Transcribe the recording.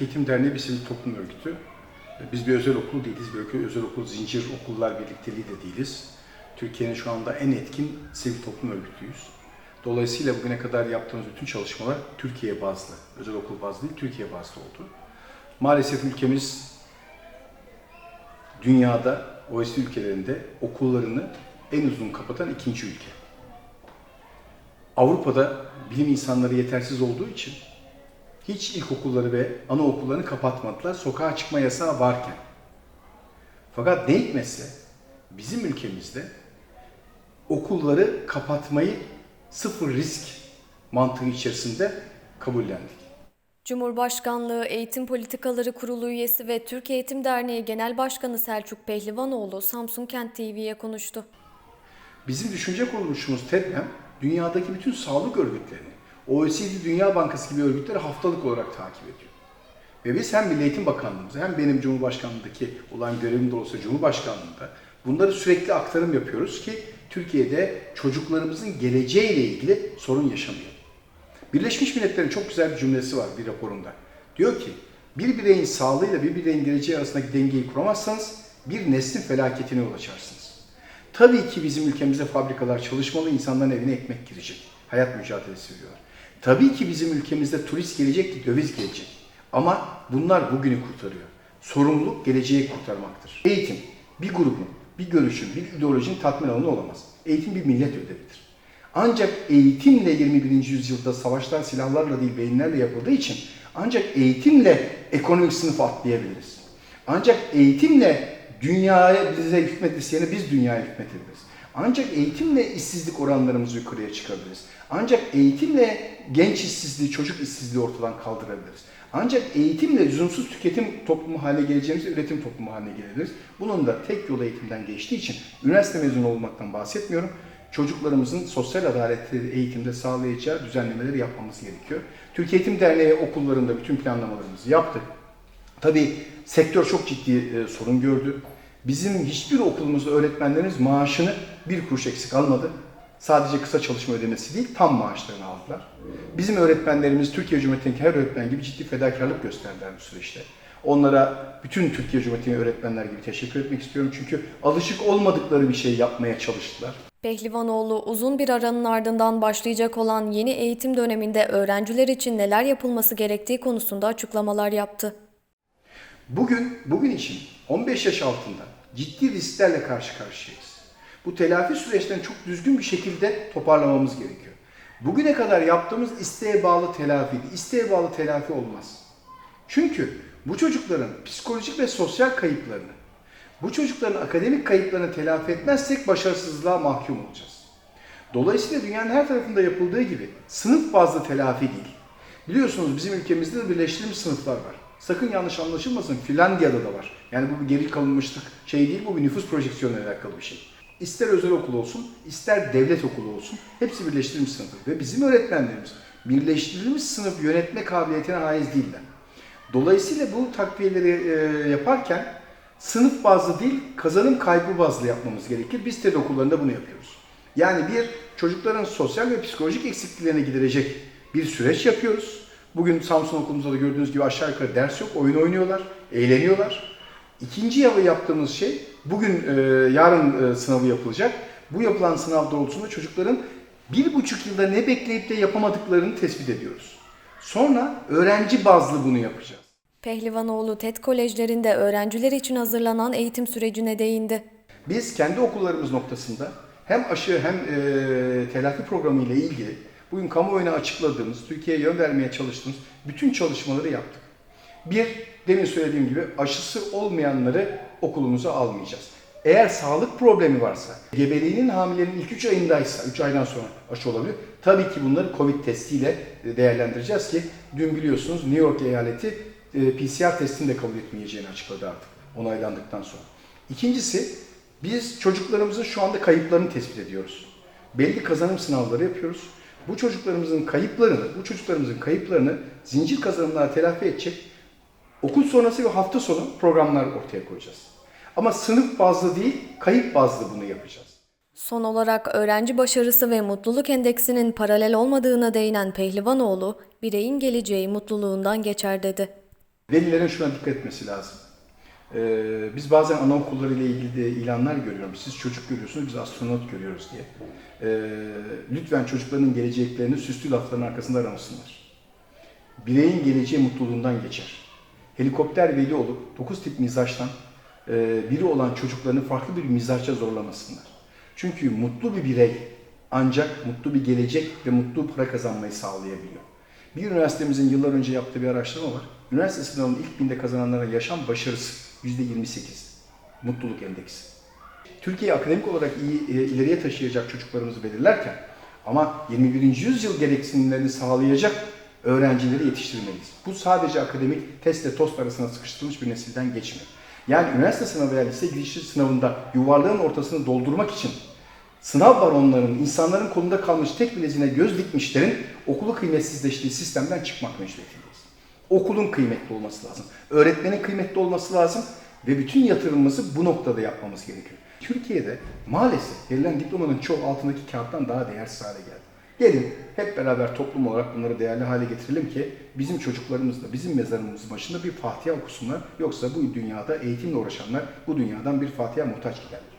Türk Eğitim Derneği bir sivil toplum örgütü. Biz bir özel okul değiliz, bir özel okul zincir okullar birlikteliği de değiliz. Türkiye'nin şu anda en etkin sivil toplum örgütüyüz. Dolayısıyla bugüne kadar yaptığımız bütün çalışmalar Türkiye bazlı, özel okul bazlı değil, Türkiye bazlı oldu. Maalesef ülkemiz dünyada, OECD ülkelerinde okullarını en uzun kapatan ikinci ülke. Avrupa'da bilim insanları yetersiz olduğu için hiç ilkokulları ve anaokullarını kapatmadılar sokağa çıkma yasağı varken. Fakat ne hikmetse bizim ülkemizde okulları kapatmayı sıfır risk mantığı içerisinde kabullendik. Cumhurbaşkanlığı Eğitim Politikaları Kurulu üyesi ve Türk Eğitim Derneği Genel Başkanı Selçuk Pehlivanoğlu Samsun Kent TV'ye konuştu. Bizim düşünce kuruluşumuz TEDMEM, dünyadaki bütün sağlık örgütlerini, OECD Dünya Bankası gibi örgütleri haftalık olarak takip ediyor. Ve biz hem Milli Eğitim Bakanlığımıza hem benim Cumhurbaşkanlığındaki olan görevim de olsa Cumhurbaşkanlığında bunları sürekli aktarım yapıyoruz ki Türkiye'de çocuklarımızın geleceğiyle ilgili sorun yaşamayalım. Birleşmiş Milletler'in çok güzel bir cümlesi var bir raporunda. Diyor ki, bir bireyin sağlığıyla bir bireyin geleceği arasındaki dengeyi kuramazsanız bir neslin felaketine yol açarsınız. Tabii ki bizim ülkemizde fabrikalar çalışmalı, insanların evine ekmek girecek. Hayat mücadelesi veriyorlar. Tabii ki bizim ülkemizde turist gelecek döviz gelecek. Ama bunlar bugünü kurtarıyor. Sorumluluk geleceği kurtarmaktır. Eğitim bir grubun, bir görüşün, bir ideolojinin tatmin alanı olamaz. Eğitim bir millet ödevidir. Ancak eğitimle 21. yüzyılda savaşlar silahlarla değil beyinlerle yapıldığı için ancak eğitimle ekonomik sınıf atlayabiliriz. Ancak eğitimle dünyaya bize hükmet isteyene biz dünyaya hükmedebiliriz. Ancak eğitimle işsizlik oranlarımızı yukarıya çıkarabiliriz. Ancak eğitimle genç işsizliği, çocuk işsizliği ortadan kaldırabiliriz. Ancak eğitimle lüzumsuz tüketim toplumu haline geleceğimiz üretim toplumu haline gelebiliriz. Bunun da tek yolu eğitimden geçtiği için üniversite mezunu olmaktan bahsetmiyorum. Çocuklarımızın sosyal adaletli eğitimde sağlayacağı düzenlemeleri yapmamız gerekiyor. Türkiye Eğitim Derneği okullarında bütün planlamalarımızı yaptık. Tabii sektör çok ciddi e, sorun gördü. Bizim hiçbir okulumuzda öğretmenlerimiz maaşını bir kuruş eksik almadı. Sadece kısa çalışma ödemesi değil, tam maaşlarını aldılar. Bizim öğretmenlerimiz Türkiye Cumhuriyeti'ndeki her öğretmen gibi ciddi fedakarlık gösterdiler bu süreçte. Onlara bütün Türkiye Cumhuriyeti'nin öğretmenler gibi teşekkür etmek istiyorum. Çünkü alışık olmadıkları bir şey yapmaya çalıştılar. Pehlivanoğlu uzun bir aranın ardından başlayacak olan yeni eğitim döneminde öğrenciler için neler yapılması gerektiği konusunda açıklamalar yaptı. Bugün, bugün için 15 yaş altında ciddi risklerle karşı karşıyayız. Bu telafi süreçlerini çok düzgün bir şekilde toparlamamız gerekiyor. Bugüne kadar yaptığımız isteğe bağlı telafiydi. İsteğe bağlı telafi olmaz. Çünkü bu çocukların psikolojik ve sosyal kayıplarını, bu çocukların akademik kayıplarını telafi etmezsek başarısızlığa mahkum olacağız. Dolayısıyla dünyanın her tarafında yapıldığı gibi sınıf bazlı telafi değil. Biliyorsunuz bizim ülkemizde de birleştirilmiş sınıflar var. Sakın yanlış anlaşılmasın Finlandiya'da da var. Yani bu bir geri kalınmışlık şey değil, bu bir nüfus projeksiyonuyla alakalı bir şey. İster özel okul olsun, ister devlet okulu olsun, hepsi birleştirilmiş sınıftır. Ve bizim öğretmenlerimiz birleştirilmiş sınıf yönetme kabiliyetine haiz değiller. Dolayısıyla bu takviyeleri e, yaparken sınıf bazlı değil, kazanım kaybı bazlı yapmamız gerekir. Biz TED okullarında bunu yapıyoruz. Yani bir, çocukların sosyal ve psikolojik eksikliklerini giderecek bir süreç yapıyoruz. Bugün Samsun okulumuzda da gördüğünüz gibi aşağı yukarı ders yok, oyun oynuyorlar, eğleniyorlar. İkinci yapı yaptığımız şey, bugün e, yarın e, sınavı yapılacak. Bu yapılan sınav doğrultusunda çocukların bir buçuk yılda ne bekleyip de yapamadıklarını tespit ediyoruz. Sonra öğrenci bazlı bunu yapacağız. Pehlivanoğlu TED kolejlerinde öğrenciler için hazırlanan eğitim sürecine değindi. Biz kendi okullarımız noktasında hem aşı hem e, telafi programı ile ilgili bugün kamuoyuna açıkladığımız, Türkiye'ye yön vermeye çalıştığımız bütün çalışmaları yaptık. Bir, demin söylediğim gibi aşısı olmayanları okulumuza almayacağız. Eğer sağlık problemi varsa, gebeliğinin hamilenin ilk 3 ayındaysa, 3 aydan sonra aşı olabilir. Tabii ki bunları Covid testiyle değerlendireceğiz ki dün biliyorsunuz New York eyaleti e, PCR testini de kabul etmeyeceğini açıkladı artık onaylandıktan sonra. İkincisi biz çocuklarımızın şu anda kayıplarını tespit ediyoruz. Belli kazanım sınavları yapıyoruz. Bu çocuklarımızın kayıplarını, bu çocuklarımızın kayıplarını zincir kazanımlara telafi edecek okul sonrası ve hafta sonu programlar ortaya koyacağız. Ama sınıf bazlı değil, kayıp bazlı bunu yapacağız. Son olarak öğrenci başarısı ve mutluluk endeksinin paralel olmadığına değinen Pehlivanoğlu, bireyin geleceği mutluluğundan geçer dedi. Velilerin şuna dikkat etmesi lazım. Ee, biz bazen anaokulları ile ilgili de ilanlar görüyorum. Siz çocuk görüyorsunuz, biz astronot görüyoruz diye. Ee, lütfen çocukların geleceklerini süslü lafların arkasında aramasınlar. Bireyin geleceği mutluluğundan geçer. Helikopter veli olup 9 tip mizaçtan e, biri olan çocuklarını farklı bir mizaçça zorlamasınlar. Çünkü mutlu bir birey ancak mutlu bir gelecek ve mutlu para kazanmayı sağlayabiliyor. Bir üniversitemizin yıllar önce yaptığı bir araştırma var. Üniversite sınavının ilk binde kazananların yaşam başarısı %28. Mutluluk endeksi. Türkiye'yi akademik olarak iyi e, ileriye taşıyacak çocuklarımızı belirlerken ama 21. yüzyıl gereksinimlerini sağlayacak öğrencileri yetiştirmeliyiz. Bu sadece akademik testle tost arasına sıkıştırılmış bir nesilden geçmiyor. Yani üniversite sınavı veya lise girişi sınavında yuvarlağın ortasını doldurmak için sınav baronlarının, insanların kolunda kalmış tek bileziğine göz dikmişlerin okulu kıymetsizleştiği sistemden çıkmak mecburiyetindeyiz. Okulun kıymetli olması lazım. Öğretmenin kıymetli olması lazım ve bütün yatırımımızı bu noktada yapmamız gerekiyor. Türkiye'de maalesef verilen diplomanın çoğu altındaki kağıttan daha değersiz hale geldi. Gelin hep beraber toplum olarak bunları değerli hale getirelim ki bizim çocuklarımız da bizim mezarımızın başında bir Fatiha okusunlar. Yoksa bu dünyada eğitimle uğraşanlar bu dünyadan bir Fatiha muhtaç giderler.